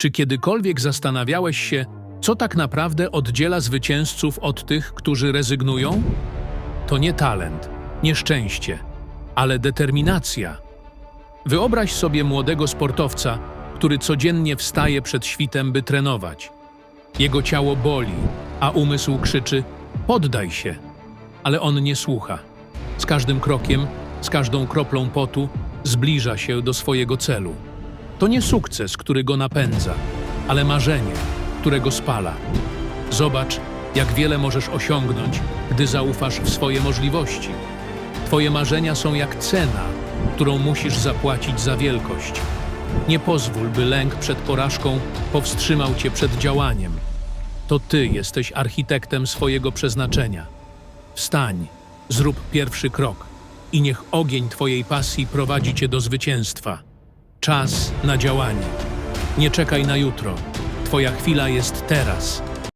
Czy kiedykolwiek zastanawiałeś się, co tak naprawdę oddziela zwycięzców od tych, którzy rezygnują? To nie talent, nie szczęście, ale determinacja. Wyobraź sobie młodego sportowca, który codziennie wstaje przed świtem, by trenować. Jego ciało boli, a umysł krzyczy: poddaj się. Ale on nie słucha. Z każdym krokiem, z każdą kroplą potu zbliża się do swojego celu. To nie sukces, który go napędza, ale marzenie, które go spala. Zobacz, jak wiele możesz osiągnąć, gdy zaufasz w swoje możliwości. Twoje marzenia są jak cena, którą musisz zapłacić za wielkość. Nie pozwól, by lęk przed porażką powstrzymał cię przed działaniem. To ty jesteś architektem swojego przeznaczenia. Wstań, zrób pierwszy krok i niech ogień twojej pasji prowadzi cię do zwycięstwa. Czas na działanie. Nie czekaj na jutro. Twoja chwila jest teraz.